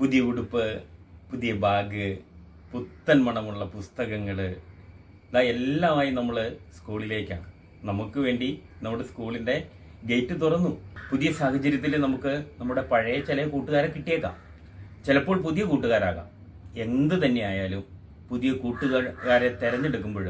പുതിയ ഉടുപ്പ് പുതിയ ബാഗ് പുത്തൻ മണമുള്ള പുസ്തകങ്ങൾ ഇതാ എല്ലാമായി നമ്മൾ സ്കൂളിലേക്കാണ്. നമുക്ക് വേണ്ടി നമ്മുടെ സ്കൂളിന്റെ ഗേറ്റ് തുറന്നു. പുതിയ സാഹചര്യത്തിൽ നമുക്ക് നമ്മുടെ പഴയ ചില കൂട്ടുകാരെ കിട്ടിയേക്കാം. ചിലപ്പോൾ പുതിയ കൂട്ടുകാരാകാം. എന്ത് തന്നെയായാലും പുതിയ കൂട്ടുകാരെ തിരഞ്ഞെടുക്കുമ്പോൾ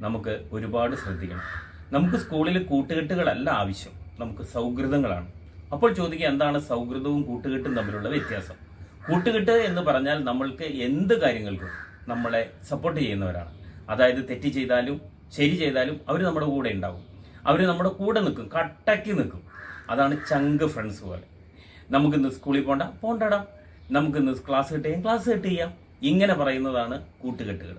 നമുക്ക് ഒരുപാട് ശ്രദ്ധിക്കണം. നമുക്ക് സ്കൂളിൽ കൂട്ടുകെട്ടുകളല്ല ആവശ്യം. നമുക്ക് സൗഹൃദങ്ങളാണ്. അപ്പോൾ ചോദിക്കുക എന്താണ് സൗഹൃദവും കൂട്ടുകെട്ടും തമ്മിലുള്ള വ്യത്യാസം? കൂട്ടുകെട്ട് എന്ന് പറഞ്ഞാൽ നമ്മൾക്ക് എന്ത് കാര്യങ്ങൾക്കും നമ്മളെ സപ്പോർട്ട് ചെയ്യുന്നവരാണ്. അതായത് തെറ്റ് ചെയ്താലും ശരി ചെയ്താലും അവർ നമ്മുടെ കൂടെ ഉണ്ടാവും. അവർ നമ്മുടെ കൂടെ നിൽക്കും കട്ടയ്ക്ക് നിൽക്കും. അതാണ് ചങ്ക് ഫ്രണ്ട്സ് പോലെ. നമുക്കിന്ന് സ്കൂളിൽ പോണ്ട പോണ്ടടാ. നമുക്കിന്ന് ക്ലാസ് കട്ട് ചെയ്യാം ക്ലാസ് കട്ട് ചെയ്യാം. ഇങ്ങനെ പറയുന്നതാണ് കൂട്ടുകെട്ടുകൾ.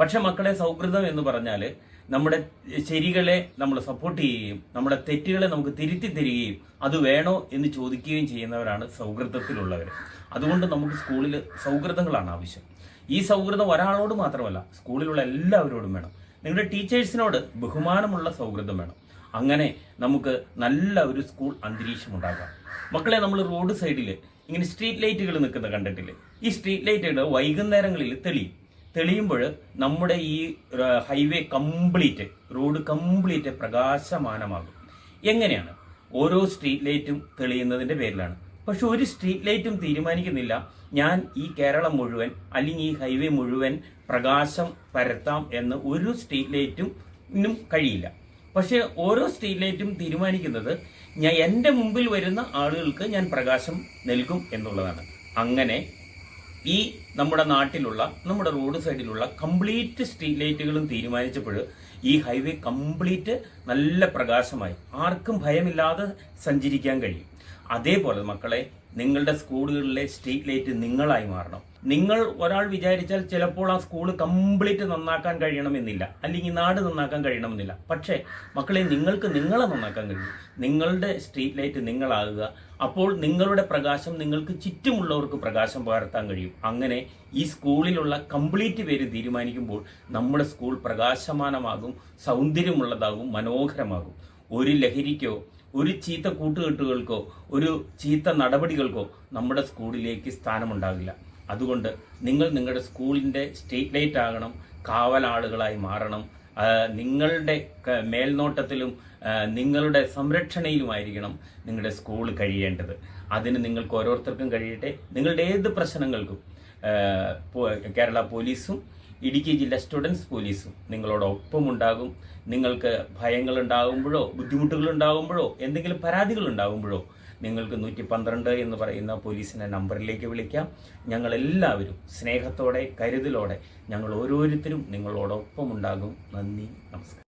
പക്ഷെ മക്കളെ സൗഹൃദം എന്ന് പറഞ്ഞാൽ നമ്മുടെ ശരികളെ നമ്മൾ സപ്പോർട്ട് ചെയ്യുകയും നമ്മുടെ തെറ്റുകളെ നമുക്ക് തിരുത്തി തരികയും അത് വേണോ എന്ന് ചോദിക്കുകയും ചെയ്യുന്നവരാണ് സൗഹൃദത്തിലുള്ളവർ അതുകൊണ്ട് നമുക്ക് സ്കൂളിൽ സൗഹൃദങ്ങളാണ് ആവശ്യം. ഈ സൗഹൃദം ഒരാളോട് മാത്രമല്ല സ്കൂളിലുള്ള എല്ലാവരോടും വേണം. നിങ്ങളുടെ ടീച്ചേഴ്സിനോട് ബഹുമാനമുള്ള സൗഹൃദം വേണം. അങ്ങനെ നമുക്ക് നല്ല ഒരു സ്കൂൾ അന്തരീക്ഷം ഉണ്ടാകാം മക്കളെ നമ്മൾ റോഡ് സൈഡിൽ ഇങ്ങനെ സ്ട്രീറ്റ് ലൈറ്റുകൾ നിൽക്കുന്നത് കണ്ടിട്ടില്ലേ? ഈ സ്ട്രീറ്റ് ലൈറ്റുകൾ വൈകുന്നേരങ്ങളിൽ തെളിയും. തെളിയുമ്പോൾ നമ്മുടെ ഈ ഹൈവേ കംപ്ലീറ്റ് റോഡ് കംപ്ലീറ്റ് പ്രകാശമാനമാകും. എങ്ങനെയാണ്? ഓരോ സ്ട്രീറ്റ് ലൈറ്റും തെളിയുന്നതിന്റെ പേരിലാണ്. പക്ഷെ ഒരു സ്ട്രീറ്റ് ലൈറ്റും തീരുമാനിക്കുന്നില്ല. ഞാൻ ഈ കേരളം മുഴുവൻ അല്ലെങ്കിൽ ഈ ഹൈവേ മുഴുവൻ പ്രകാശം പരത്താം എന്ന് ഒരു സ്ട്രീറ്റ് ലൈറ്റും ഇന്നും കഴിയില്ല. പക്ഷേ ഓരോ സ്ട്രീറ്റ് ലൈറ്റും തീരുമാനിക്കുന്നത് ഞാൻ എന്റെ മുമ്പിൽ വരുന്ന ആളുകൾക്ക് ഞാൻ പ്രകാശം നൽകും എന്നുള്ളതാണ്. അങ്ങനെ ഈ നമ്മുടെ നാട്ടിലുള്ള നമ്മുടെ റോഡ് സൈഡിലുള്ള കംപ്ലീറ്റ് സ്ട്രീറ്റ് ലൈറ്റുകളും തീരുമാനിച്ചപ്പോൾ ഈ ഹൈവേ കംപ്ലീറ്റ് നല്ല പ്രകാശമായി. ആർക്കും ഭയമില്ലാതെ സഞ്ചരിക്കാൻ കഴിയും. അതേപോലെ മക്കളെ നിങ്ങളുടെ സ്കൂളുകളിലെ സ്ട്രീറ്റ് ലൈറ്റ് നിങ്ങളായി മാറണം. നിങ്ങൾ ഒരാൾ വിചാരിച്ചാൽ ചിലപ്പോൾ ആ സ്കൂൾ കംപ്ലീറ്റ് നന്നാക്കാൻ കഴിയണമെന്നില്ല. അല്ലെങ്കിൽ നാട് നന്നാക്കാൻ കഴിയണമെന്നില്ല. പക്ഷേ മക്കളെ നിങ്ങൾക്ക് നിങ്ങളെ നന്നാക്കാൻ കഴിയും. നിങ്ങളുടെ സ്ട്രീറ്റ് ലൈറ്റ് നിങ്ങളാകുക. അപ്പോൾ നിങ്ങളുടെ പ്രകാശം നിങ്ങൾക്ക് ചുറ്റുമുള്ളവർക്ക് പ്രകാശം പകർത്താൻ കഴിയും. അങ്ങനെ ഈ സ്കൂളിലുള്ള കംപ്ലീറ്റ് പേര് തീരുമാനിക്കുമ്പോൾ നമ്മുടെ സ്കൂൾ പ്രകാശമാനമാകും സൗന്ദര്യമുള്ളതാകും മനോഹരമാകും. ഒരു ലഹരിക്കോ ഒരു ചീത്ത കൂട്ടുകെട്ടുകൾക്കോ ഒരു ചീത്ത നടപടികൾക്കോ നമ്മുടെ സ്കൂളിലേക്ക് സ്ഥാനമുണ്ടാകില്ല. അതുകൊണ്ട് നിങ്ങൾ നിങ്ങളുടെ സ്കൂളിന്റെ സ്ട്രീറ്റ് ലൈറ്റ് ആകണം കാവലാളുകളായി മാറണം. നിങ്ങളുടെ മേൽനോട്ടത്തിലും നിങ്ങളുടെ സംരക്ഷണയിലുമായിരിക്കണം നിങ്ങളുടെ സ്കൂൾ കഴിയേണ്ടത്. അതിന് നിങ്ങൾക്ക് ഓരോരുത്തർക്കും കഴിയട്ടെ. നിങ്ങളുടെ ഏത് പ്രശ്നങ്ങൾക്കും കേരള പോലീസും ഇടുക്കി ജില്ല സ്റ്റുഡൻസ് പോലീസും നിങ്ങളോടൊപ്പം ഉണ്ടാകും നിങ്ങൾക്ക് ഭയങ്ങൾ ഉണ്ടാകുമ്പോഴോ ബുദ്ധിമുട്ടുകൾ ഉണ്ടാകുമ്പോഴോ എന്തെങ്കിലും പരാതികൾ ഉണ്ടാകുമ്പോഴോ നിങ്ങൾക്ക് നൂറ്റി പന്ത്രണ്ട് എന്ന് പറയുന്ന പോലീസിന്റെ നമ്പറിലേക്ക് വിളിക്കാം. ഞങ്ങളെല്ലാവരും സ്നേഹത്തോടെ കരുതലോടെ ഞങ്ങൾ ഓരോരുത്തരും നിങ്ങളോടൊപ്പം ഉണ്ടാകും നന്ദി നമസ്കാരം.